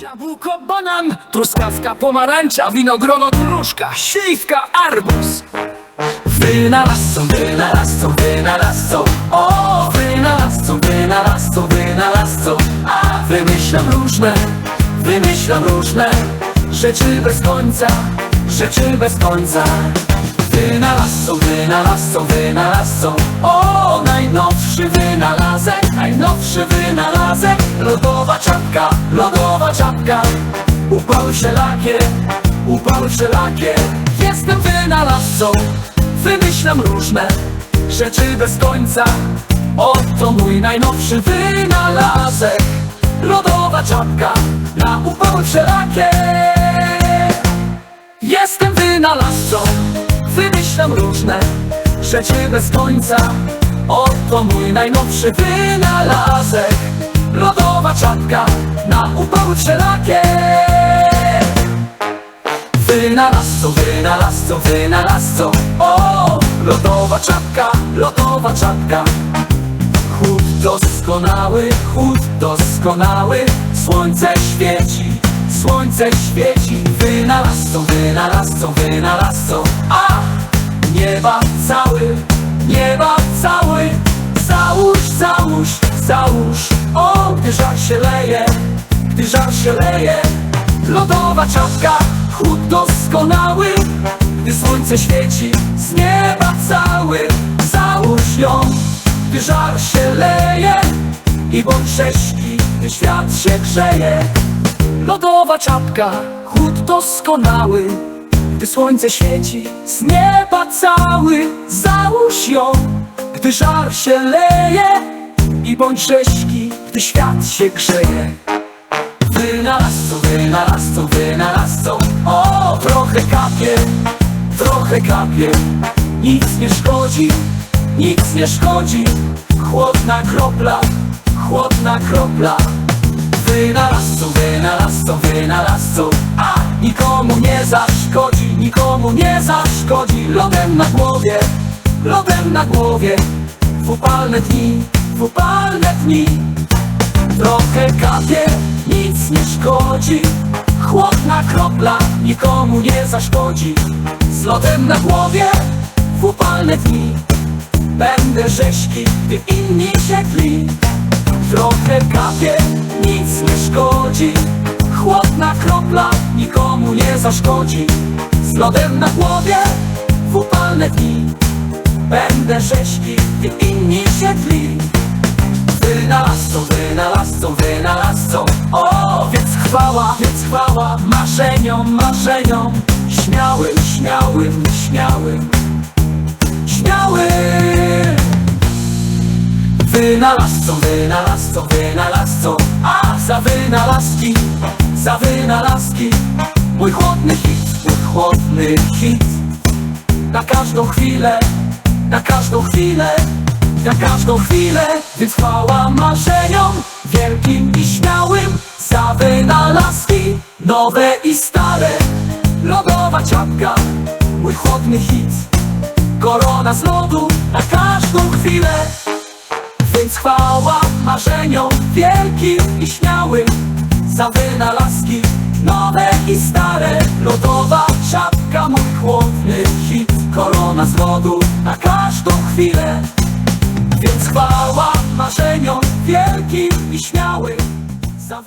Jabłko, banan, truskawka, pomarańcza, winogrono, gruszka, śliwka, arbuz. Wynalazcą, wynalazcą, wynalazcą. O, wynalazcą, wynalazcą, wynalazcą. A wymyślam różne, wymyślam różne. Rzeczy bez końca, rzeczy bez końca. Wynalazcą, wynalazcą, wynalazcą. O, najnowszy wynalazek, najnowszy wynalazek. Lodowa czapka, lodowa czapka. Upały wszelakie, upały wszelakie. Jestem wynalazcą, wymyślam różne Rzeczy bez końca. Oto mój najnowszy wynalazek. Lodowa czapka na upały wszelakie. Jestem wynalazcą, wymyślam różne rzeczy bez końca. Oto mój najnowszy wynalazek, lodowa czapka na upały wszelakie. Wynalazcą, wynalazcą, wynalazcą, o, lodowa czapka, lodowa czapka. Chód doskonały, chód doskonały. Słońce świeci, słońce świeci. Wynalazcą, wynalazcą, wynalazcą A nieba cały, załóż, O, gdy żar się leje, gdy żar się leje. Lodowa czapka, chód doskonały. Gdy słońce świeci, z nieba cały Załóż ją. Gdy żar się leje i bądź rzeźki, gdy świat się grzeje. Lodowa czapka, chód doskonały, gdy słońce świeci, z nieba cały, załóż ją, gdy żar się leje i bądź rzeźki, gdy świat się grzeje. Wynalazcą, wynalazcą, wynalazcą, o, trochę kapie, trochę kapie, nic nie szkodzi, nic nie szkodzi, chłodna kropla, chłodna kropla. Wynalazcą, wynalazcą, wynalazcą, a nikomu nie zaszkodzi, nikomu nie zaszkodzi, lodem na głowie, lodem na głowie, w upalne dni, w upalne dni. Trochę kapie, nic nie szkodzi. Chłodna kropla nikomu nie zaszkodzi. Z lodem na głowie w upalne dni. Będę rzeźki, gdy inni się Trochę kapie, nic nie szkodzi. Chłodna kropla nikomu nie zaszkodzi. Z lodem na głowie w upalne dni. Będę rzeźki, gdy inni się Wynalazcą, wynalazcą, wynalazcą. O, więc chwała, więc chwała Marzeniom, marzeniom. Śmiałym, śmiałym, śmiałym. Śmiałym. Wynalazcą, wynalazcą, wynalazcą. A za wynalazki, za wynalazki. Mój chłodny hit, mój chłodny hit. Na każdą chwilę, na każdą chwilę Na każdą chwilę Więc chwała marzeniom Wielkim i śmiałym Za wynalazki Nowe i stare. Lodowa czapka Mój chłodny hit Korona z lodu Na każdą chwilę. Więc chwała marzeniom wielkim i śmiałym Za wynalazki nowe i stare. Lodowa czapka, mój chłodny hit Korona z lodu na każdą chwilę Więc chwała marzeniom wielkim i śmiałym Za